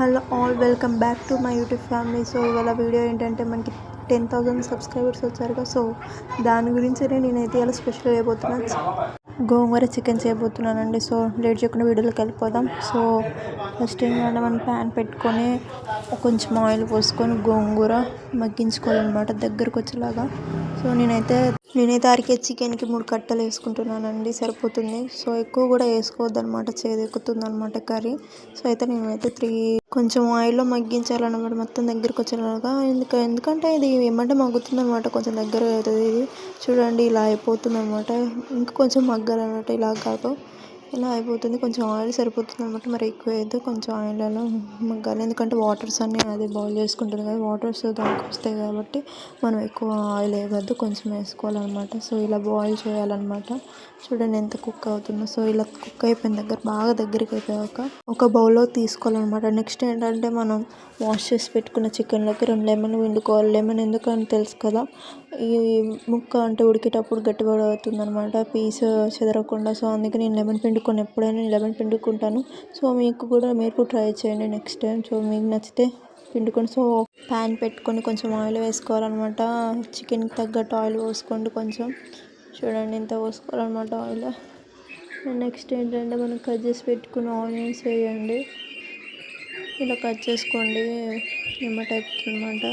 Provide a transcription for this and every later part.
Hello all welcome back to my YouTube family. So ఇవాళ video ఏంటంటే మనకి ten thousand subscribers వచ్చారుగా. So దాని గురించి నేనైతే ఇలా స్పెషల్ చేయబోతున్నాను గోంగూర చికెన్ చేయబోతున్నానండి. సో లేట్ చేయకుండా వీడియోలోకి వెళ్ళిపోదాం. సో ఫస్ట్ ఏంటంటే మనం ప్యాన్ పెట్టుకొని కొంచెం ఆయిల్ పోసుకొని గోంగూర మగ్గించుకోవాలన్నమాట దగ్గరకు వచ్చేలాగా. సో నేనైతే నేనైతే అరికే చికెన్కి మూడు కట్టలు వేసుకుంటున్నానండి. సరిపోతుంది. సో ఎక్కువ కూడా వేసుకోవద్దు అనమాట చేదెక్కుతుంది అనమాట కర్రీ. సో అయితే నేనైతే త్రీ కొంచెం ఆయిల్లో మగ్గించాలన్నమాట మొత్తం దగ్గరికి వచ్చేలాగా ఎందుకు ఎందుకంటే ఇది ఏమంటే మగ్గుతుంది అనమాట కొంచెం దగ్గర అవుతుంది ఇది. చూడండి ఇలా అయిపోతుంది అనమాట ఇంకా కొంచెం మగ్గాలన్నమాట. ఇలా కాదు. ఇలా అయిపోతుంది. కొంచెం ఆయిల్ సరిపోతుంది అనమాట మరి ఎక్కువ అయితే కొంచెం ఆయిల్లో మగ్గాలి. ఎందుకంటే వాటర్స్ అన్నీ అది బాయిల్ చేసుకుంటుంది కదా. వాటర్స్ దానికి వస్తాయి కాబట్టి మనం ఎక్కువ ఆయిల్ వేయవద్దు. కొంచెం వేసుకోవాలన్నమాట. సో ఇలా బాయిల్ చేయాలన్నమాట. చూడండి ఎంత కుక్ అవుతుందో. సో ఇలా కుక్ అయిపోయిన దగ్గర బాగా దగ్గరికి అయిపోయాక ఒక బౌల్లో తీసుకోవాలన్నమాట. నెక్స్ట్ ఏంటంటే మనం వాష్ చేసి పెట్టుకున్న చికెన్లోకి రెండు లెమన్ వండుకోవాలి లెమన్ ఎందుకని తెలుసు కదా? ఈ ముక్క అంటే ఉడికేటప్పుడు గట్టిపడుతుంది అనమాట పీస్ చెదరకుండా. సో అందుకే నేను లెమన్ పిండుకొని ఎప్పుడైనా లెమన్ పిండుకుంటాను. సో మీకు కూడా మీరు ట్రై చేయండి నెక్స్ట్ టైం సో మీకు నచ్చితే పిండుకొని సో ప్యాన్ పెట్టుకొని కొంచెం ఆయిల్ వేసుకోవాలన్నమాట. చికెన్కి తగ్గట్టు ఆయిల్ పోసుకోండి కొంచెం. చూడండి ఇంత పోసుకోవాలన్నమాట ఆయిల్ నెక్స్ట్ ఏంటంటే మనం కట్ చేసి పెట్టుకున్న ఆనియన్స్ వేయండి. ఇలా కట్ చేసుకోండి. నిమ్మ టైప్ అనమాట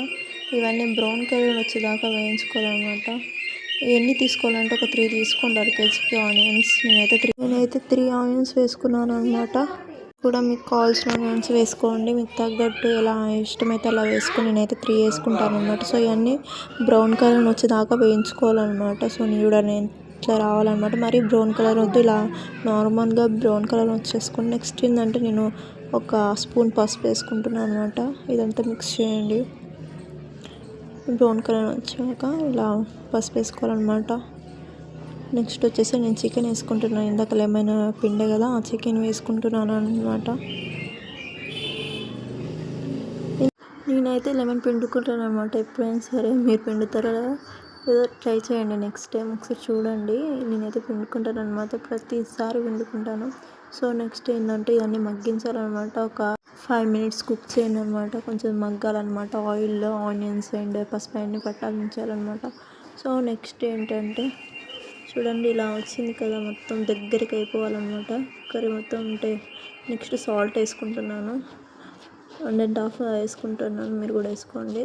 ఇవన్నీ బ్రౌన్ కలర్ వచ్చేదాకా వేయించుకోవాలన్నమాట. ఎన్ని తీసుకోవాలంటే ఒక త్రీ తీసుకోండి అర కేజీకి ఆనియన్స్. నేనైతే త్రీ నేనైతే త్రీ ఆనియన్స్ వేసుకున్నాను అనమాట కూడా మీకు కావాల్సిన ఆనియన్స్ వేసుకోండి. మీకు తగ్గట్టు ఎలా ఇష్టమైతే అలా వేసుకొని నేనైతే త్రీ వేసుకుంటాను అనమాట సో ఇవన్నీ బ్రౌన్ కలర్ వచ్చేదాకా వేయించుకోవాలన్నమాట. సో నేను కూడా నేను ఇట్లా రావాలన్నమాట. మరి బ్రౌన్ కలర్ వద్దు. ఇలా నార్మల్గా బ్రౌన్ కలర్ వచ్చేసుకుని నెక్స్ట్ ఏంటంటే నేను ఒక స్పూన్ పసుపు వేసుకుంటున్నాను అనమాట ఇదంతా మిక్స్ చేయండి. బ్రౌన్ కలర్ వచ్చాక ఇలా పసుపు వేసుకోవాలన్నమాట. నెక్స్ట్ వచ్చేసి నేను చికెన్ వేసుకుంటున్నాను ఇందాక లెమన్ పిండే కదా ఆ చికెన్ వేసుకుంటున్నాను అనమాట నేనైతే లెమన్ పిండుకుంటాను అనమాట ఎప్పుడైనా సరే మీరు పిండుతారా ఏదో ట్రై చేయండి నెక్స్ట్ టైం ఒకసారి చూడండి. నేనైతే పిండుకుంటాను అనమాట ప్రతిసారి పిండుకుంటాను. సో నెక్స్ట్ ఏంటంటే ఇవన్నీ మగ్గించాలన్నమాట. ఒక ఫైవ్ మినిట్స్ కుక్ చేయండి అనమాట కొంచెం మగ్గాలన్నమాట. ఆయిల్లో ఆనియన్స్ అండ్ పసుపు అన్నీ పట్టాలించాలన్నమాట. సో నెక్స్ట్ ఏంటంటే చూడండి ఇలా వచ్చింది కదా మొత్తం దగ్గరికి అయిపోవాలన్నమాట. కర్రీ మొత్తం ఉంటే నెక్స్ట్ సాల్ట్ వేసుకుంటున్నాను. వన్ అండ్ హాఫ్ వేసుకుంటున్నాను. మీరు కూడా వేసుకోండి.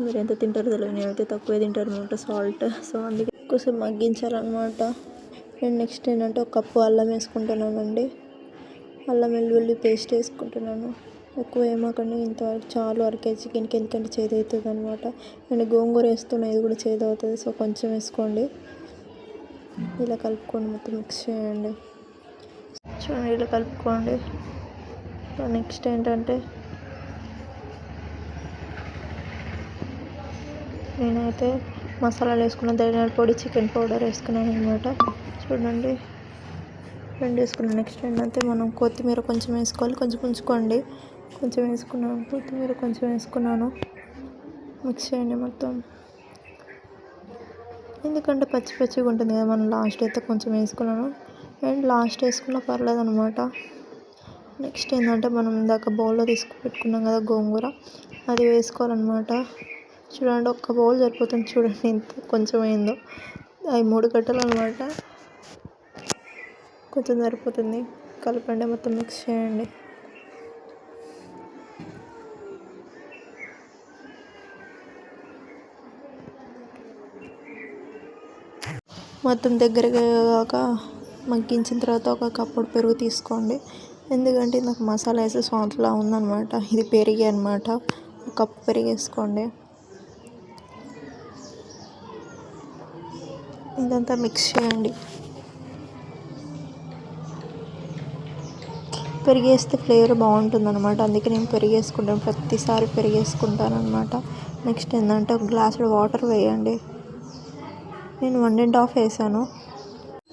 మీరు ఎంత తింటారో తెలియదు. నేనైతే తక్కువే తింటారు అనమాట సాల్ట్ సో అందుకే ఎక్కువసేపు మగ్గించాలన్నమాట. నేను నెక్స్ట్ ఏంటంటే ఒక కప్పు అల్లం వేసుకుంటున్నానండి. అల్లం వెల్లుల్లి పేస్ట్ వేసుకుంటున్నాను. ఎక్కువ ఏమాకండి ఇంత చాలు అరకేజీ చికెన్కి ఎందుకంటే చేదు అవుతుంది అనమాట అండ్ గోంగూర వేస్తున్నా ఇది కూడా చేదు అవుతుంది సో కొంచెం వేసుకోండి. ఇలా కలుపుకోండి మొత్తం మిక్స్ చేయండి. చూడండి ఇలా కలుపుకోండి. నెక్స్ట్ ఏంటంటే నేనైతే మసాలాలు వేసుకున్న ధనియాల పొడి చికెన్ పౌడర్ వేసుకున్నాను అనమాట చూడండి. రెండు వేసుకున్నాను. నెక్స్ట్ ఏంటంటే మనం కొత్తిమీర కొంచెం వేసుకోవాలి. కొంచెం ఉంచుకోండి. కొంచెం వేసుకున్నాను. కొత్తిమీర కొంచెం వేసుకున్నాను. మిక్స్ చేయండి మొత్తం. ఎందుకంటే పచ్చి పచ్చిగా ఉంటుంది కదా మనం లాస్ట్ అయితే కొంచెం వేసుకున్నాను. అండ్ లాస్ట్ వేసుకున్న పర్లేదు అనమాట నెక్స్ట్ ఏంటంటే మనం ఇందాక బౌల్లో తీసుకు పెట్టుకున్నాం కదా గోంగూర అది వేసుకోవాలన్నమాట. చూడండి ఒక్క బౌల్ సరిపోతుంది చూడండి ఎంత కొంచెం అయిందో. అవి మూడు కట్టలు అనమాట కొంచెం సరిపోతుంది. కలపండి మొత్తం మిక్స్ చేయండి. మొత్తం దగ్గరగా మగ్గించిన తర్వాత ఒక కప్పుడు పెరుగు తీసుకోండి. ఎందుకంటే నాకు మసాలా వేసే సాంట్లా ఉందన్నమాట. ఇది పెరిగి అనమాట ఒక కప్పు పెరిగేసుకోండి ఇదంతా మిక్స్ చేయండి. పెరిగేస్తే ఫ్లేవర్ బాగుంటుంది అనమాట అందుకే నేను పెరిగేసుకుంటాను. ప్రతిసారి పెరిగేసుకుంటాను అనమాట నెక్స్ట్ ఏంటంటే ఒక గ్లాసులో వాటర్ వేయండి. నేను వన్ అండ్ హాఫ్ వేసాను.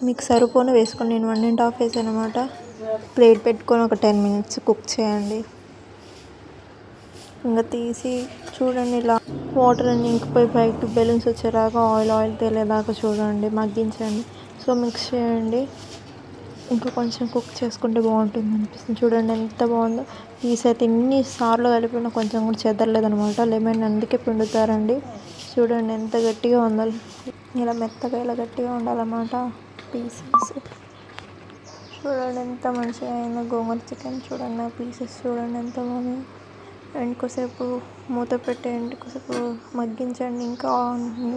మీకు సరిపోను వేసుకొని నేను వన్ అండ్ హాఫ్ వేసాను అనమాట ప్లేట్ పెట్టుకొని ఒక టెన్ మినిట్స్ కుక్ చేయండి. ఇంకా తీసి చూడండి ఇలా వాటర్ అన్ని ఇంకిపోయి బయటకు బెలూన్స్ వచ్చేలాగా ఆయిల్ ఆయిల్ తేలేదాకా చూడండి. మగ్గించండి. సో మిక్స్ చేయండి. ఇంకా కొంచెం కుక్ చేసుకుంటే బాగుంటుంది అనిపిస్తుంది. చూడండి ఎంత బాగుందో. పీస్ అయితే ఎన్నిసార్లు కలిపినా కొంచెం కూడా చెదరలేదు అనమాట లెమన్ అందుకే పిండుతారండి. చూడండి ఎంత గట్టిగా ఉందో. ఇలా మెత్తగా ఇలా గట్టిగా ఉండాలన్నమాట. పీసెస్ చూడండి ఎంత మంచిగా అయిందో. గోంగూర చికెన్ చూడండి ఆ పీసెస్ చూడండి ఎంత బాగుంది. అండ్ కొద్దిసేపు మూత పెట్టేయండి. కొద్దిసేపు మగ్గించండి. ఇంకా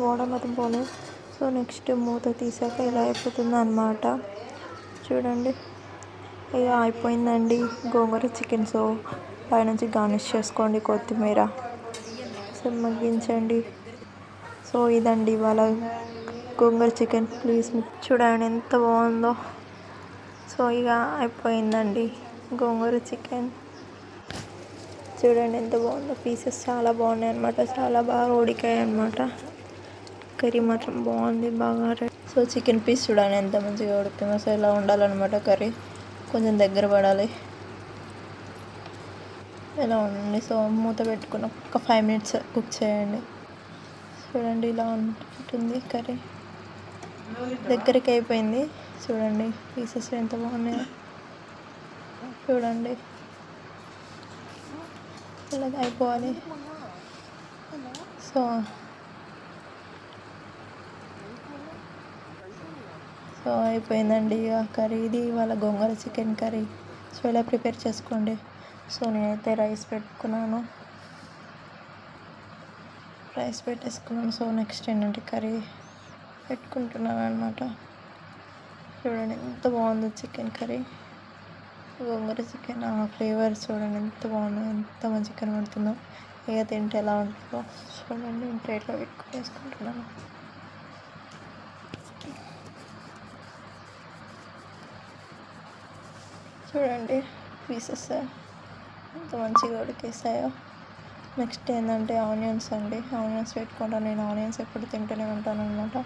వాటర్ మొత్తం పోలేదు. సో నెక్స్ట్ మూత తీసాక ఇలా అయిపోతుంది అనమాట చూడండి. ఇక అయిపోయిందండి గోంగూర చికెన్ సో పైనుంచి గార్నిష్ చేసుకోండి కొత్తిమీర. సో మగ్గించండి. సో ఇదండి ఇవాళ గోంగూర చికెన్ ప్లీజ్ చూడండి ఎంత బాగుందో. సో ఇక అయిపోయిందండి గోంగూర చికెన్ చూడండి ఎంత బాగుందో. పీసెస్ చాలా బాగున్నాయి అనమాట చాలా బాగా ఉడికాయి అనమాట కర్రీ మాత్రం బాగుంది బాగా సో చికెన్ పీస్ చూడండి ఎంత మంచిగా ఉడికిందో. సో ఇలా ఉండాలన్నమాట కర్రీ. కొంచెం దగ్గర పడాలి. ఇలా ఉండండి. సో మూత పెట్టుకున్న ఒక ఫైవ్ మినిట్స్ కుక్ చేయండి. చూడండి ఇలా ఉంటుంది కర్రీ. దగ్గరికి అయిపోయింది. చూడండి పీసెస్ ఎంత బాగున్నాయో. చూడండి. ఇలా అయిపోవాలి. సో సో అయిపోయిందండి ఇక కర్రీ ఇది ఇవాళ గోంగూర చికెన్ కర్రీ. సో ఇలా ప్రిపేర్ చేసుకోండి? సో నేనైతే రైస్ పెట్టుకున్నాను. రైస్ పెట్టేసుకున్నాను. సో నెక్స్ట్ ఏంటంటే కర్రీ పెట్టుకుంటున్నాను అనమాట చూడండి ఎంత బాగుందో చికెన్ కర్రీ. గోంగూర చికెన్ ఆ ఫ్లేవర్ చూడండి ఎంత బాగుందో ఎంత మంచి కనబడుతుందో. ఇక తింటే ఎలా ఉంటుందో చూడండి. ప్లేట్లో పెట్టుకుని వేసుకుంటున్నాను. చూడండి పీసెస్. ఎంత మంచిగా ఉడికేసాయో. నెక్స్ట్ ఏంటంటే ఆనియన్స్ అండి. ఆనియన్స్ పెట్టుకుంటాను. నేను ఆనియన్స్ ఎప్పుడు తింటూనే ఉంటాను అనమాట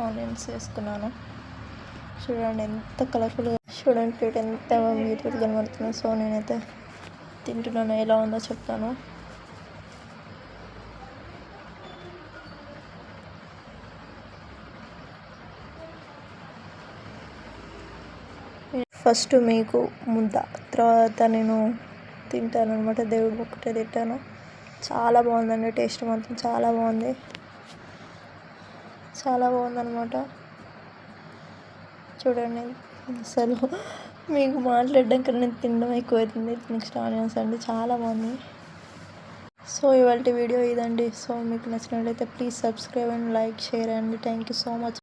ఆనియన్స్ వేసుకున్నాను. చూడండి ఎంత కలర్ఫుల్గా చూడండి ప్లేట్ ఎంత బ్యూటిఫుల్ కనబడుతుందో. సో నేనైతే తింటున్నాను. ఎలా ఉందో చెప్తాను. ఫస్ట్ మీకు ముద్ద తర్వాత నేను తింటాను అనమాట దేవుడు ఒక్కటే తింటాను. చాలా బాగుందండి టేస్ట్ మాత్రం చాలా బాగుంది. చాలా బాగుందనమాట చూడండి అసలు మీకు మాట్లాడడం కన్నా నేను తినడం ఎక్కువైతుంది. నెక్స్ట్ ఆనియన్స్ అండి చాలా బాగుంది. సో ఇవాళ వీడియో ఇదండి. సో మీకు నచ్చినట్లయితే please subscribe and like share అండి. Thank you so much.